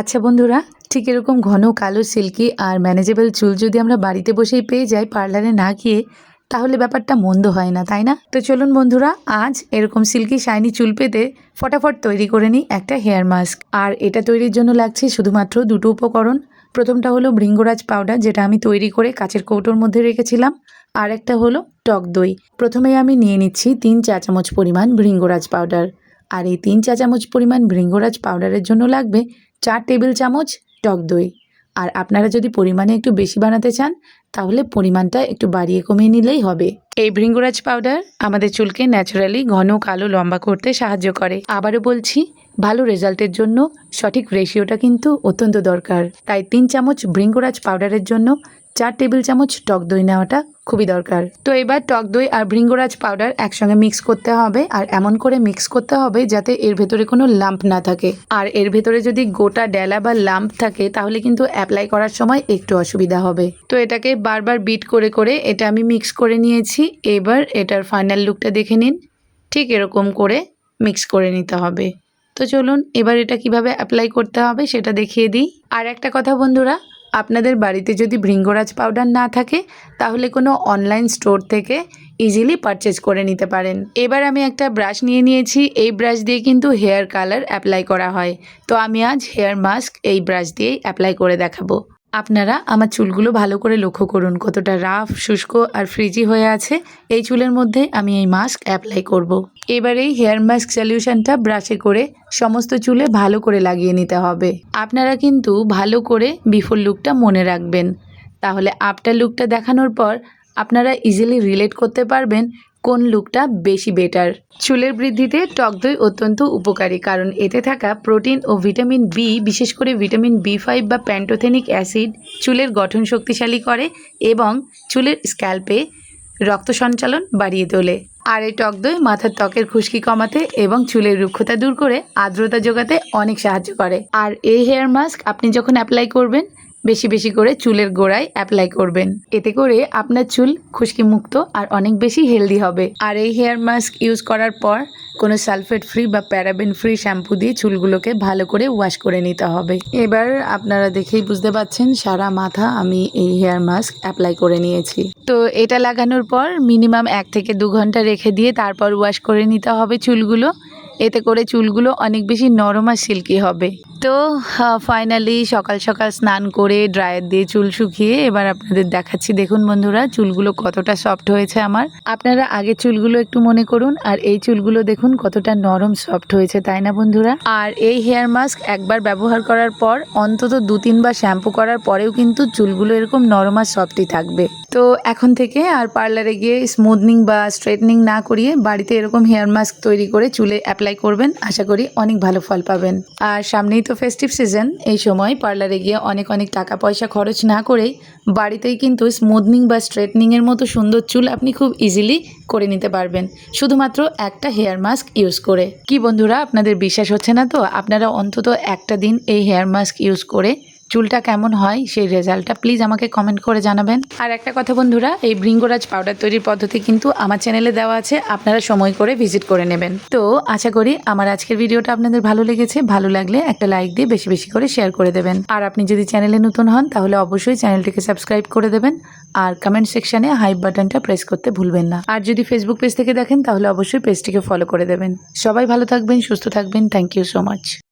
আচ্ছা বন্ধুরা, ঠিক এরকম ঘন কালো সিল্কি আর ম্যানেজেবল চুল যদি আমরা বাড়িতে বসেই পেয়ে যাই পার্লারে না গিয়ে, তাহলে ব্যাপারটা মন্দ হয় না, তাই না? তো চলুন বন্ধুরা, আজ এরকম সিল্কি শাইনি চুল পেতে ফটাফট তৈরি করে নিই একটা হেয়ার মাস্ক আর এটা তৈরির জন্য লাগছে শুধুমাত্র দুটো উপকরণ। প্রথমটা হলো ভৃঙ্গরাজ পাউডার যেটা আমি তৈরি করে কাচের কৌটোর মধ্যে রেখেছিলাম। আর একটা হলো টক দই। প্রথমে আমি নিয়ে নিচ্ছি তিন চা চামচ পরিমাণ ভৃঙ্গরাজ পাউডার আর এই তিন চা চামচ পরিমাণ ভৃঙ্গরাজ পাউডারের জন্য লাগবে চার টেবিল চামচ টক দই। আর আপনারা যদি পরিমাণে একটু বেশি বানাতে চান, তাহলে পরিমাণটা একটু বাড়িয়ে কমিয়ে নিলেই হবে। এই ভৃঙ্গরাজ পাউডার আমাদের চুলকে ন্যাচারালি ঘন, কালো, লম্বা করতে সাহায্য করে। আবারও বলছি, ভালো রেজাল্টের জন্য সঠিক রেশিওটা কিন্তু অত্যন্ত দরকার। তাই তিন চামচ ভৃঙ্গরাজ পাউডারের জন্য চার টেবিল চামচ টক দই নেওয়াটা খুবই দরকার। তো এবার টক দই আর ভৃঙ্গরাজ পাউডার একসঙ্গে মিক্স করতে হবে আর এমন করে মিক্স করতে হবে যাতে এর ভেতরে কোনো লাম্প না থাকে। আর এর ভেতরে যদি গোটা ডেলা বা লাম্প থাকে তাহলে কিন্তু অ্যাপ্লাই করার সময় একটু অসুবিধা হবে। তো এটাকে বারবার বিট করে করে এটা আমি মিক্স করে নিয়েছি। এবার এটার ফাইনাল লুকটা দেখে নিন। ঠিক এরকম করে মিক্স করে নিতে হবে। তো চলুন এবার এটা কীভাবে অ্যাপ্লাই করতে হবে সেটা দেখিয়ে দিই। আর একটা কথা বন্ধুরা আপনাদের বাড়িতে যদি ভৃঙ্গরাজ পাউডার না থাকে, তাহলে কোনো অনলাইন স্টোর থেকে ইজিলি পারচেজ করে নিতে পারেন। এবার আমি একটা ব্রাশ নিয়ে নিয়েছি। এই ব্রাশ দিয়ে কিন্তু হেয়ার কালার অ্যাপ্লাই করা হয়। তো আমি আজ হেয়ার মাস্ক এই ব্রাশ দিয়েই অ্যাপ্লাই করে দেখাবো। আপনারা আমার চুলগুলো ভালো করে লক্ষ্য করুন, কতটা রাফ, শুষ্ক আর ফ্রিজি হয়ে আছে। এই চুলের মধ্যে আমি এই মাস্ক অ্যাপ্লাই করব। এবার এই হেয়ার মাস্ক সলিউশনটা ব্রাশে করে সমস্ত চুলে ভালো করে লাগিয়ে নিতে হবে। আপনারা কিন্তু ভালো করে বিফোর লুকটা মনে রাখবেন। তাহলে আফটার লুকটা দেখানোর পর আপনারা ইজিলি রিলেট করতে পারবেন কোন লুকটা বেশি বেটার চুলের বৃদ্ধিতে টক দই অত্যন্ত উপকারী, কারণ এতে থাকা প্রোটিন ও ভিটামিন বি বিশেষ করে ভিটামিন বি ফাইভ বা প্যান্টোথেনিক অ্যাসিড চুলের গঠন শক্তিশালী করে এবং চুলের স্ক্যাল্পে রক্ত সঞ্চালন বাড়িয়ে তোলে। আর এই টক দই মাথার ত্বকের খুশকি কমাতে এবং চুলের রুক্ষতা দূর করে আর্দ্রতা যোগাতে অনেক সাহায্য করে। আর এই হেয়ার মাস্ক আপনি যখন অ্যাপ্লাই করবেন বেশি বেশি করে চুলের গোড়ায় অ্যাপ্লাই করবেন। এতে করে আপনার চুল খুশকি মুক্ত আর অনেক বেশি হেলদি হবে। আর এই হেয়ার মাস্ক ইউজ করার পর কোনো সালফেট ফ্রি বা প্যারাবেন ফ্রি শ্যাম্পু দিয়ে চুলগুলোকে ভালো করে ওয়াশ করে নিতে হবে। এবার আপনারা দেখেই বুঝতে পাচ্ছেন সারা মাথা আমি এই হেয়ার মাস্ক অ্যাপ্লাই করে নিয়েছি। তো এটা লাগানোর পর মিনিমাম এক থেকে দু ঘণ্টা রেখে দিয়ে তারপর ওয়াশ করে নিতে হবে চুলগুলো। এতে করে চুলগুলো অনেক বেশি নরম আর সিল্কি হবে। তো ফাইনালি সকাল সকাল স্নান করে ড্রায়ার দিয়ে চুল শুকিয়ে এবার আপনাদের দেখাচ্ছি। দেখুন বন্ধুরা, চুলগুলো কতটা সফট হয়েছে আমার। আপনারা আগে চুলগুলো একটু মনে করুন, আর এই চুলগুলো দেখুন কতটা নরম সফট হয়েছে, তাই না বন্ধুরা? আর এই হেয়ার মাস্ক একবার ব্যবহার করার পর, অন্তত দু তিনবার শ্যাম্পু করার পরেও কিন্তু চুলগুলো এরকম নরম আর সফটই থাকবে। তো, এখন থেকে আর পার্লারে গিয়ে স্মুথনিং বা স্ট্রেটনিং না করিয়ে বাড়িতে এরকম হেয়ার মাস্ক তৈরি করে চুলে অ্যাপ্লাই করবেন, আশা করি অনেক ভালো ফল পাবেন। আর সামনেই তো ফেস্টিভ সিজন এই সময় পার্লারে গিয়ে অনেক অনেক টাকা পয়সা খরচ না করেই বাড়িতেই কিন্তু স্মুথনিং বা স্ট্রেটনিংয়ের মতো সুন্দর চুল আপনি খুব ইজিলি করে নিতে পারবেন। শুধুমাত্র একটা হেয়ার মাস্ক ইউজ করে। কি বন্ধুরা, আপনাদের বিশ্বাস হচ্ছে না তো? আপনারা অন্তত একটা দিন এই হেয়ার মাস্ক ইউজ করে চুলটা কেমন হয়, সেই রেজাল্টটা প্লিজ আমাকে কমেন্ট করে জানাবেন। আর একটা কথা বন্ধুরা, এই ভৃঙ্গরাজ পাউডার তৈরির পদ্ধতি কিন্তু আমার চ্যানেলে দেওয়া আছে, আপনারা সময় করে ভিজিট করে নেবেন। তো আশা করি আমার আজকের ভিডিওটা আপনাদের ভালো লেগেছে, ভালো লাগলে একটা লাইক দিয়ে বেশি বেশি করে শেয়ার করে দেবেন। আর আপনি যদি চ্যানেলে নতুন হন, তাহলে অবশ্যই চ্যানেলটিকে সাবস্ক্রাইব করে দেবেন। আর কমেন্ট সেকশনে হাইপ বাটনটা প্রেস করতে ভুলবেন না। আর যদি ফেসবুক পেজ থেকে দেখেন, তাহলে অবশ্যই পেজটিকে ফলো করে দেবেন। সবাই ভালো থাকবেন, সুস্থ থাকবেন থ্যাংক ইউ সো মাচ